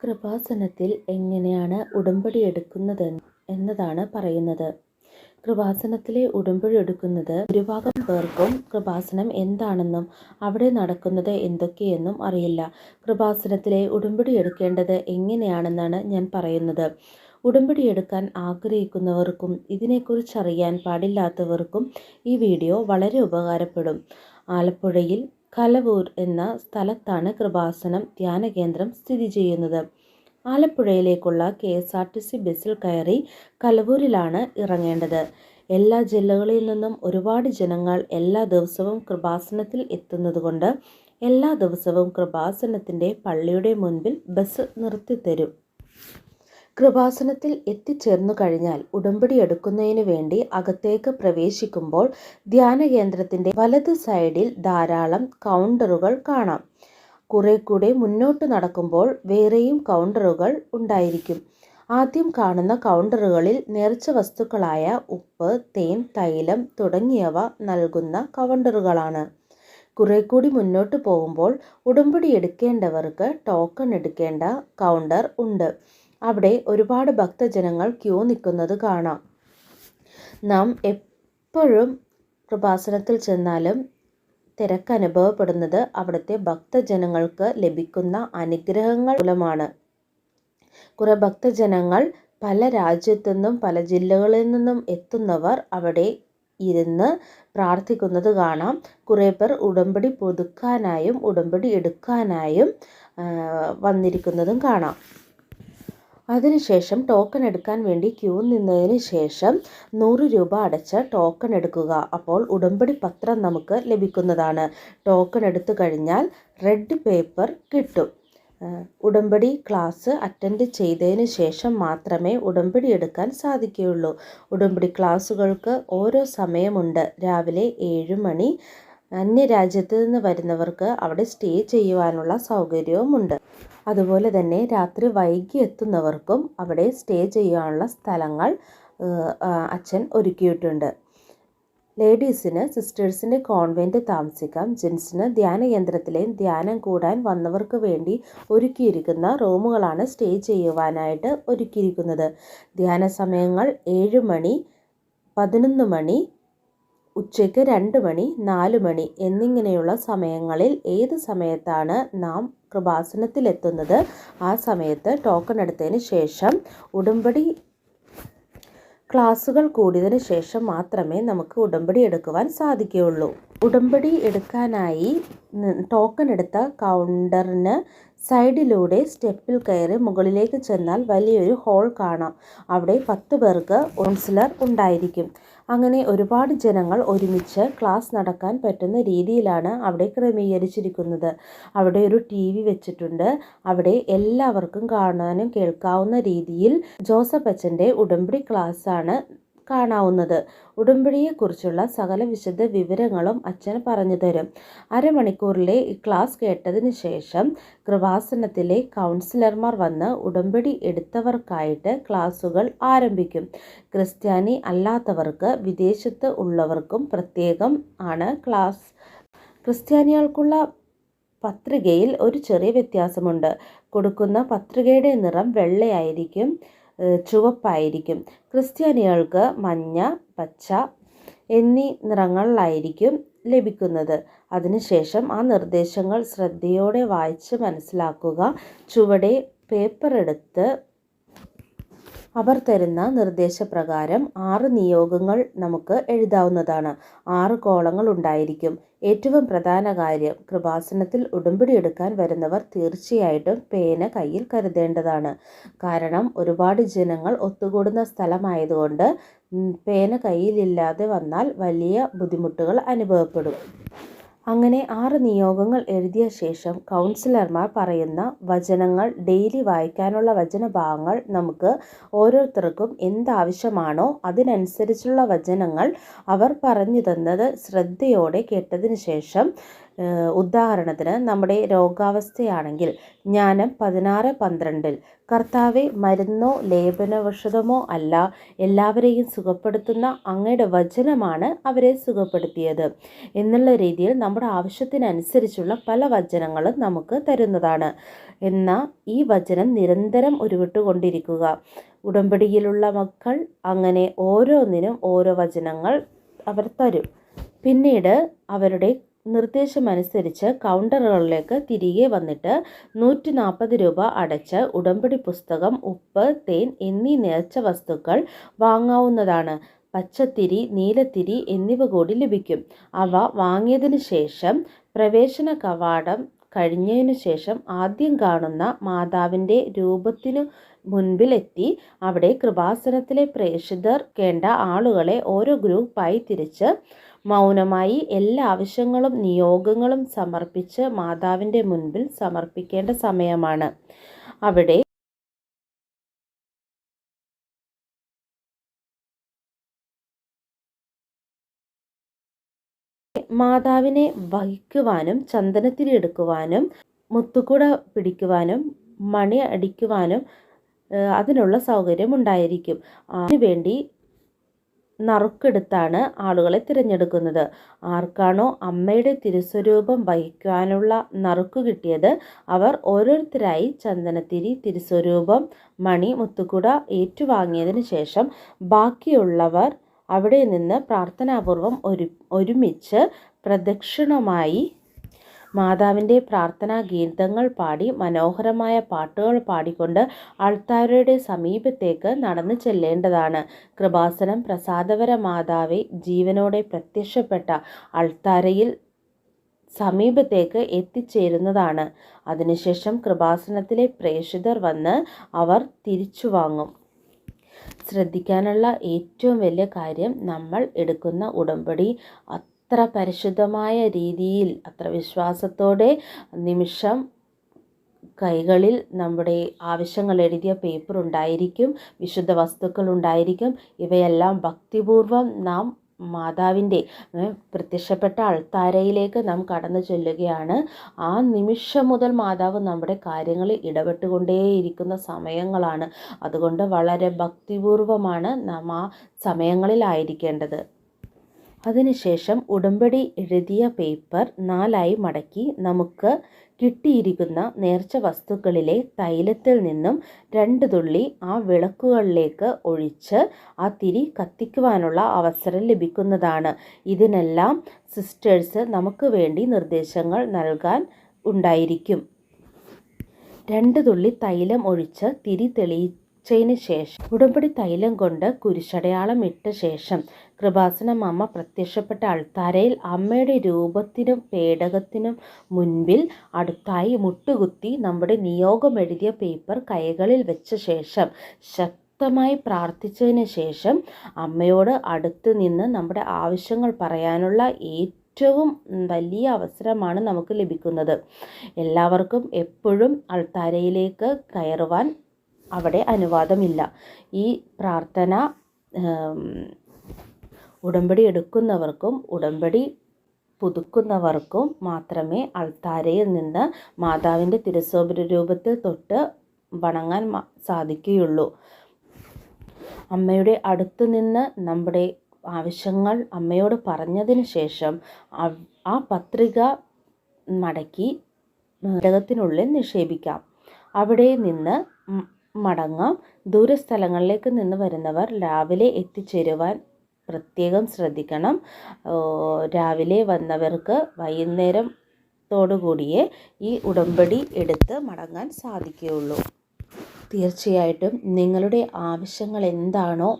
കൃപാസനത്തിൽ എങ്ങനെയാണ് ഉടമ്പടി എടുക്കുന്നത് എന്നതാണ് പറയുന്നത്. കൃപാസനത്തിലെ ഉടമ്പടി എടുക്കുന്നത് ഭൂരിഭാഗം പേർക്കും കൃപാസനം എന്താണെന്നും അവിടെ നടക്കുന്നത് എന്തൊക്കെയെന്നും അറിയില്ല. കൃപാസനത്തിലെ ഉടമ്പടി എടുക്കേണ്ടത് എങ്ങനെയാണെന്നാണ് ഞാൻ പറയുന്നത്. ഉടമ്പടി എടുക്കാൻ ആഗ്രഹിക്കുന്നവർക്കും ഇതിനെക്കുറിച്ച് അറിയാൻ പാടില്ലാത്തവർക്കും ഈ വീഡിയോ വളരെ ഉപകാരപ്പെടും. ആലപ്പുഴയിൽ കലവൂർ എന്ന സ്ഥലത്താണ് കൃപാസനം ധ്യാന കേന്ദ്രം സ്ഥിതി ചെയ്യുന്നത്. ആലപ്പുഴയിലേക്കുള്ള K S R T C ബസ്സിൽ കയറി കലവൂരിലാണ് ഇറങ്ങേണ്ടത്. എല്ലാ ജില്ലകളിൽ നിന്നും ഒരുപാട് ജനങ്ങൾ എല്ലാ ദിവസവും കൃപാസനത്തിൽ എത്തുന്നതുകൊണ്ട് എല്ലാ ദിവസവും കൃപാസനത്തിന്റെ പള്ളിയുടെ മുൻപിൽ ബസ് നിർത്തിത്തരും. കൃപാസനത്തിൽ എത്തിച്ചേർന്നു കഴിഞ്ഞാൽ ഉടമ്പടി എടുക്കുന്നതിന് വേണ്ടി അകത്തേക്ക് പ്രവേശിക്കുമ്പോൾ ധ്യാന കേന്ദ്രത്തിന്റെ വലത് സൈഡിൽ ധാരാളം കൗണ്ടറുകൾ കാണാം. കുറെ കൂടെ മുന്നോട്ട് നടക്കുമ്പോൾ വേറെയും കൗണ്ടറുകൾ ഉണ്ടായിരിക്കും. ആദ്യം കാണുന്ന കൗണ്ടറുകളിൽ നേർച്ച വസ്തുക്കളായ ഉപ്പ് തേൻ തൈലം തുടങ്ങിയവ നൽകുന്ന കൗണ്ടറുകളാണ്. കുറെ കൂടി മുന്നോട്ട് പോകുമ്പോൾ ഉടമ്പടി എടുക്കേണ്ടവർക്ക് ടോക്കൺ എടുക്കേണ്ട കൗണ്ടർ ഉണ്ട്. അവിടെ ഒരുപാട് ഭക്തജനങ്ങൾ ക്യൂ നിൽക്കുന്നത് കാണാം. നാം എപ്പോഴും കൃപാസനത്തിൽ ചെന്നാലും തിരക്ക് അനുഭവപ്പെടുന്നത് അവിടുത്തെ ഭക്തജനങ്ങൾക്ക് ലഭിക്കുന്ന അനുഗ്രഹങ്ങൾ മൂലമാണ്. കുറേ ഭക്തജനങ്ങൾ പല രാജ്യത്തു നിന്നും പല ജില്ലകളിൽ നിന്നും എത്തുന്നവർ അവിടെ ഇരുന്ന് പ്രാർത്ഥിക്കുന്നത് കാണാം. കുറേ പേർ ഉടമ്പടി പുതുക്കാനായും ഉടമ്പടി എടുക്കാനായും വന്നിരിക്കുന്നതും കാണാം. അതിനുശേഷം ടോക്കൺ എടുക്കാൻ വേണ്ടി ക്യൂ നിന്നതിന് ശേഷം നൂറ് രൂപ അടച്ച് ടോക്കൺ എടുക്കുക. അപ്പോൾ ഉടമ്പടി പത്രം നമുക്ക് ലഭിക്കുന്നതാണ്. ടോക്കൺ എടുത്തു കഴിഞ്ഞാൽ റെഡ് പേപ്പർ കിട്ടും. ഉടമ്പടി ക്ലാസ് അറ്റൻഡ് ചെയ്തതിന് ശേഷം മാത്രമേ ഉടമ്പടി എടുക്കാൻ സാധിക്കുകയുള്ളൂ. ഉടമ്പടി ക്ലാസ്സുകൾക്ക് ഓരോ സമയമുണ്ട്. രാവിലെ ഏഴ് മണി അന്യരാജ്യത്ത് നിന്ന് വരുന്നവർക്ക് അവിടെ സ്റ്റേ ചെയ്യുവാനുള്ള സൗകര്യവുമുണ്ട്. അതുപോലെ തന്നെ രാത്രി വൈകി എത്തുന്നവർക്കും അവിടെ സ്റ്റേ ചെയ്യാനുള്ള സ്ഥലങ്ങൾ അച്ഛൻ ഒരുക്കിയിട്ടുണ്ട്. ലേഡീസിന് സിസ്റ്റേഴ്സിന്റെ കോൺവെന്റ് താമസിക്കാം. ജെൻസിന് ധ്യാന കേന്ദ്രത്തിലെയും ധ്യാനം കൂടാൻ വന്നവർക്ക് വേണ്ടി ഒരുക്കിയിരിക്കുന്ന റൂമുകളാണ് സ്റ്റേ ചെയ്യുവാനായിട്ട് ഒരുക്കിയിരിക്കുന്നത്. ധ്യാന സമയങ്ങൾ ഏഴ് മണി പതിനൊന്ന് മണി ഉച്ചയ്ക്ക് രണ്ട് മണി നാല് മണി എന്നിങ്ങനെയുള്ള സമയങ്ങളിൽ ഏത് സമയത്താണ് നാം കൃപാസനത്തിലെത്തുന്നത്? ആ സമയത്ത് ടോക്കൺ എടുത്തതിന് ശേഷം ഉടമ്പടി ക്ലാസ്സുകൾ കൂടിയതിന് ശേഷം മാത്രമേ നമുക്ക് ഉടമ്പടി എടുക്കുവാൻ സാധിക്കുകയുള്ളൂ. ഉടമ്പടി എടുക്കാനായി ടോക്കൺ എടുത്ത കൗണ്ടറിന് സൈഡിലൂടെ സ്റ്റെപ്പിൽ കയറി മുകളിലേക്ക് ചെന്നാൽ വലിയൊരു ഹോൾ കാണാം. അവിടെ പത്ത് പേർക്ക് കൗൺസിലർ ഉണ്ടായിരിക്കും. അങ്ങനെ ഒരുപാട് ജനങ്ങൾ ഒരുമിച്ച് ക്ലാസ് നടക്കാൻ പറ്റുന്ന രീതിയിലാണ് അവിടെ ക്രമീകരിച്ചിരിക്കുന്നത്. അവിടെ ഒരു ടി വി വെച്ചിട്ടുണ്ട്. അവിടെ എല്ലാവർക്കും കാണാനും കേൾക്കാവുന്ന രീതിയിൽ ജോസഫ് അച്ഛന്റെ ഉടമ്പടി ക്ലാസ്സാണ് കാണാവുന്നത്. ഉടമ്പടിയെക്കുറിച്ചുള്ള സകല വിശദ വിവരങ്ങളും അച്ഛൻ പറഞ്ഞു തരും. അരമണിക്കൂറിലെ ക്ലാസ് കേട്ടതിന് ശേഷം കൃപാസനത്തിലെ കൗൺസിലർമാർ വന്ന് ഉടമ്പടി എടുത്തവർക്കായിട്ട് ക്ലാസുകൾ ആരംഭിക്കും. ക്രിസ്ത്യാനി അല്ലാത്തവർക്ക് വിദേശത്ത് ഉള്ളവർക്കും പ്രത്യേകം ആണ് ക്ലാസ്. ക്രിസ്ത്യാനികൾക്കുള്ള പത്രികയിൽ ഒരു ചെറിയ വ്യത്യാസമുണ്ട്. കൊടുക്കുന്ന പത്രികയുടെ നിറം വെള്ളയായിരിക്കും. ചുവപ്പായിരിക്കും. ക്രിസ്ത്യാനികൾക്ക് മഞ്ഞ പച്ച എന്നീ നിറങ്ങളിലായിരിക്കും ലഭിക്കുന്നത്. അതിനുശേഷം ആ നിർദ്ദേശങ്ങൾ ശ്രദ്ധയോടെ വായിച്ച് മനസ്സിലാക്കുക. ചുവടെ പേപ്പർ എടുത്ത് അവർ തരുന്ന നിർദ്ദേശപ്രകാരം ആറ് നിയോഗങ്ങൾ നമുക്ക് എഴുതാവുന്നതാണ്. ആറ് കോളങ്ങൾ ഉണ്ടായിരിക്കും. ഏറ്റവും പ്രധാന കാര്യം കൃപാസനത്തിൽ ഉടമ്പടി എടുക്കാൻ വരുന്നവർ തീർച്ചയായിട്ടും പേന കയ്യിൽ കരുതേണ്ടതാണ്. കാരണം ഒരുപാട് ജനങ്ങൾ ഒത്തുകൂടുന്ന സ്ഥലമായതുകൊണ്ട് പേന കയ്യിലില്ലാതെ വന്നാൽ വലിയ ബുദ്ധിമുട്ടുകൾ അനുഭവപ്പെടും. അങ്ങനെ ആറ് നിയോഗങ്ങൾ എഴുതിയ ശേഷം കൗൺസിലർമാർ പറയുന്ന വചനങ്ങൾ ഡെയിലി വായിക്കാനുള്ള വചനഭാഗങ്ങൾ നമുക്ക് ഓരോരുത്തർക്കും എന്താവശ്യമാണോ അതിനനുസരിച്ചുള്ള വചനങ്ങൾ അവർ പറഞ്ഞു തന്നത് ശ്രദ്ധയോടെ കേട്ടതിന് ശേഷം ഉദാഹരണത്തിന് നമ്മുടെ രോഗാവസ്ഥയാണെങ്കിൽ ജ്ഞാനം പതിനാറ് പന്ത്രണ്ടിൽ. കർത്താവെ മരുന്നോ ലേപനൌഷധമോ അല്ല എല്ലാവരെയും സുഖപ്പെടുത്തുന്ന അങ്ങയുടെ വചനമാണ് അവരെ സുഖപ്പെടുത്തിയത്. എന്നുള്ള രീതിയിൽ നമ്മുടെ ആവശ്യത്തിനനുസരിച്ചുള്ള പല വചനങ്ങളും നമുക്ക് തരുന്നതാണ്. എന്നാൽ ഈ വചനം നിരന്തരം ഉരുവിട്ടുകൊണ്ടിരിക്കുക. ഉടമ്പടിയിലുള്ള മക്കൾ അങ്ങനെ ഓരോന്നിനും ഓരോ വചനങ്ങൾ അവർ തരും. പിന്നീട് അവരുടെ നിർദ്ദേശമനുസരിച്ച് കൗണ്ടറുകളിലേക്ക് തിരികെ വന്നിട്ട് നൂറ്റി നാൽപ്പത് രൂപ അടച്ച് ഉടമ്പടി പുസ്തകം ഉപ്പ് തേൻ എന്നീ നേർച്ച വസ്തുക്കൾ വാങ്ങാവുന്നതാണ്. പച്ചത്തിരി നീലത്തിരി എന്നിവ കൂടി ലഭിക്കും. അവ വാങ്ങിയതിനു ശേഷം പ്രവേശന കവാടം കഴിഞ്ഞതിനു ശേഷം ആദ്യം കാണുന്ന മാതാവിന്റെ രൂപത്തിനു മുൻപിലെത്തി അവിടെ കൃപാസനത്തിലെ പ്രേക്ഷിതർക്കേണ്ട ആളുകളെ ഓരോ ഗ്രൂപ്പായി തിരിച്ച് മൗനമായി എല്ലാ ആവശ്യങ്ങളും നിയോഗങ്ങളും സമർപ്പിച്ച് മാതാവിന്റെ മുൻപിൽ സമർപ്പിക്കേണ്ട സമയമാണ്. അവിടെ മാതാവിനെ വഹിക്കുവാനും ചന്ദനത്തിലെടുക്കുവാനും മുത്തുകുട പിടിക്കുവാനും മണി അടിക്കുവാനും അതിനുള്ള സൗകര്യം ഉണ്ടായിരിക്കും. അതിനുവേണ്ടി നറുക്കെടുത്താണ് ആളുകളെ തിരഞ്ഞെടുക്കുന്നത്. ആർക്കാണോ അമ്മയുടെ തിരുസ്വരൂപം വഹിക്കാനുള്ള നറുക്ക് കിട്ടിയത് അവർ ഓരോരുത്തരായി ചന്ദനത്തിരി തിരുസ്വരൂപം മണി മുത്തുകുട ഏറ്റുവാങ്ങിയതിന് ശേഷം ബാക്കിയുള്ളവർ അവിടെ നിന്ന് പ്രാർത്ഥനാപൂർവം ഒരു ഒരുമിച്ച് പ്രദക്ഷിണമായി മാതാവിന്റെ പ്രാർത്ഥനാ ഗീതങ്ങൾ പാടി മനോഹരമായ പാട്ടുകൾ പാടിക്കൊണ്ട് ആൾത്താരയുടെ സമീപത്തേക്ക് നടന്നു ചെല്ലേണ്ടതാണ്. കൃപാസനം പ്രസാദവര മാതാവെ ജീവനോടെ പ്രത്യക്ഷപ്പെട്ട ആൾത്താരയിൽ സമീപത്തേക്ക് എത്തിച്ചേരുന്നതാണ്. അതിനുശേഷം കൃപാസനത്തിലെ പ്രേക്ഷിതർ വന്ന് അവർ തിരിച്ചു വാങ്ങും ശ്രദ്ധിക്കാനുള്ള ഏറ്റവും വലിയ കാര്യം നമ്മൾ എടുക്കുന്ന ഉടമ്പടി അത്ര പരിശുദ്ധമായ രീതിയിൽ അത്ര വിശ്വാസത്തോടെ നിമിഷം കൈകളിൽ നമ്മുടെ ആവശ്യങ്ങൾ എഴുതിയ പേപ്പർ ഉണ്ടായിരിക്കും വിശുദ്ധ വസ്തുക്കൾ ഉണ്ടായിരിക്കും. ഇവയെല്ലാം ഭക്തിപൂർവം നാം മാതാവിന്റെ പ്രത്യക്ഷപ്പെട്ട അൾത്താരയിലേക്ക് നാം കടന്നു ചെല്ലുകയാണ്. ആ നിമിഷം മുതൽ മാതാവ് നമ്മുടെ കാര്യങ്ങളിൽ ഇടപെട്ടുകൊണ്ടേയിരിക്കുന്ന സമയങ്ങളാണ്. അതുകൊണ്ട് വളരെ ഭക്തിപൂർവമാണ് നാം ആ സമയങ്ങളിലായിരിക്കേണ്ടത്. അതിനുശേഷം ഉടമ്പടി എഴുതിയ പേപ്പർ നാലായി മടക്കി നമുക്ക് കിട്ടിയിരിക്കുന്ന നേർച്ച വസ്തുക്കളിലെ തൈലത്തിൽ നിന്നും രണ്ട് തുള്ളി ആ വിളക്കുകളിലേക്ക് ഒഴിച്ച് ആ തിരി കത്തിക്കുവാനുള്ള അവസരം ലഭിക്കുന്നതാണ്. ഇതിനെല്ലാം സിസ്റ്റേഴ്സ് നമുക്ക് വേണ്ടി നിർദ്ദേശങ്ങൾ നൽകാൻ ഉണ്ടായിരിക്കും. രണ്ട് തുള്ളി തൈലം ഒഴിച്ച് തിരി തെളിയിച്ചതിന് ശേഷം ഉടമ്പടി തൈലം കൊണ്ട് കുരിശടയാളം ഇട്ട ശേഷം കൃപാസനം അമ്മ പ്രത്യക്ഷപ്പെട്ട അൾത്താരയിൽ അമ്മയുടെ രൂപത്തിനും പേടകത്തിനും മുൻപിൽ അടുത്തായി മുട്ടുകുത്തി നമ്മുടെ നിയോഗം എഴുതിയ പേപ്പർ കൈകളിൽ വെച്ച ശേഷം ശക്തമായി പ്രാർത്ഥിച്ചതിന് ശേഷം അമ്മയോട് അടുത്ത് നിന്ന് നമ്മുടെ ആവശ്യങ്ങൾ പറയാനുള്ള ഏറ്റവും വലിയ അവസരമാണ് നമുക്ക് ലഭിക്കുന്നത്. എല്ലാവർക്കും എപ്പോഴും അൾത്താരയിലേക്ക് കയറുവാൻ അവിടെ അനുവാദമില്ല. ഈ പ്രാർത്ഥന ഉടമ്പടി എടുക്കുന്നവർക്കും ഉടമ്പടി പുതുക്കുന്നവർക്കും മാത്രമേ അൾത്താരയിൽ നിന്ന് മാതാവിന്റെ തിരുസോപര രൂപത്തിൽ തൊട്ട് വണങ്ങാൻ സാധിക്കുകയുള്ളൂ. അമ്മയുടെ അടുത്ത് നിന്ന് നമ്മുടെ ആവശ്യങ്ങൾ അമ്മയോട് പറഞ്ഞതിന് ശേഷം ആ പത്രിക മടക്കി ഘടകത്തിനുള്ളിൽ നിക്ഷേപിക്കാം. അവിടെ നിന്ന് മടങ്ങാം. ദൂരസ്ഥലങ്ങളിലേക്ക് നിന്ന് വരുന്നവർ രാവിലെ എത്തിച്ചേരുവാൻ പ്രത്യേകം ശ്രദ്ധിക്കണം. രാവിലെ വന്നവർക്ക് വൈകുന്നേരത്തോടുകൂടിയേ ഈ ഉടമ്പടി എടുത്ത് മടങ്ങാൻ സാധിക്കുകയുള്ളൂ. തീർച്ചയായിട്ടും നിങ്ങളുടെ ആവശ്യങ്ങൾ എന്താണോ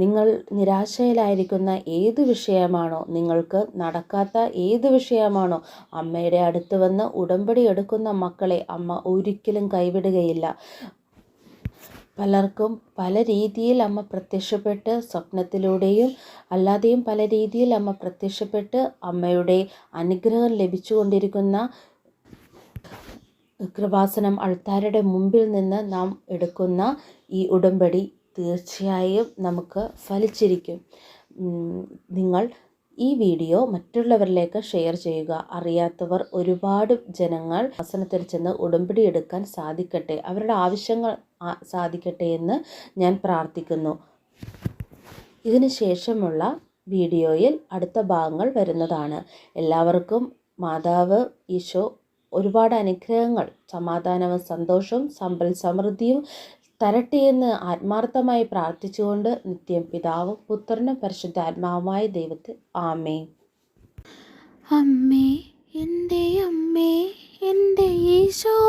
നിങ്ങൾ നിരാശയിലായിരിക്കുന്ന ഏത് വിഷയമാണോ നിങ്ങൾക്ക് നടക്കാത്ത ഏത് വിഷയമാണോ അമ്മയുടെ അടുത്ത് വന്ന് ഉടമ്പടി എടുക്കുന്ന മക്കളെ അമ്മ ഒരിക്കലും കൈവിടുകയില്ല. പലർക്കും പല രീതിയിൽ അമ്മ പ്രത്യക്ഷപ്പെട്ട് സ്വപ്നത്തിലൂടെയും അല്ലാതെയും പല രീതിയിൽ അമ്മ പ്രത്യക്ഷപ്പെട്ട് അമ്മയുടെ അനുഗ്രഹം ലഭിച്ചുകൊണ്ടിരിക്കുന്ന കൃപാസനം അൾത്താരയുടെ മുമ്പിൽ നിന്ന് നാം എടുക്കുന്ന ഈ ഉടമ്പടി തീർച്ചയായും നമുക്ക് ഫലിച്ചിരിക്കും. നിങ്ങൾ ഈ വീഡിയോ മറ്റുള്ളവരിലേക്ക് ഷെയർ ചെയ്യുക. അറിയാത്തവർ ഒരുപാട് ജനങ്ങൾ വസനത്തിൽ ചെന്ന് ഉടമ്പടി എടുക്കാൻ സാധിക്കട്ടെ. അവരുടെ ആവശ്യങ്ങൾ സാധിക്കട്ടെ എന്ന് ഞാൻ പ്രാർത്ഥിക്കുന്നു. ഇതിന് ശേഷമുള്ള വീഡിയോയിൽ അടുത്ത ഭാഗങ്ങൾ വരുന്നതാണ്. എല്ലാവർക്കും മാതാവ് ഈശോ ഒരുപാട് അനുഗ്രഹങ്ങൾ സമാധാനവും സന്തോഷവും സമ്പൽ സമൃദ്ധിയും തരട്ടെ എന്ന് ആത്മാർത്ഥമായി പ്രാർത്ഥിച്ചുകൊണ്ട് നിത്യം പിതാവും പുത്രനും പരിശുദ്ധാത്മാവുമായ ദൈവത്തെ ആമേ അമ്മേ എന്റെ അമ്മേ എന്റെ ഈശോയുടെ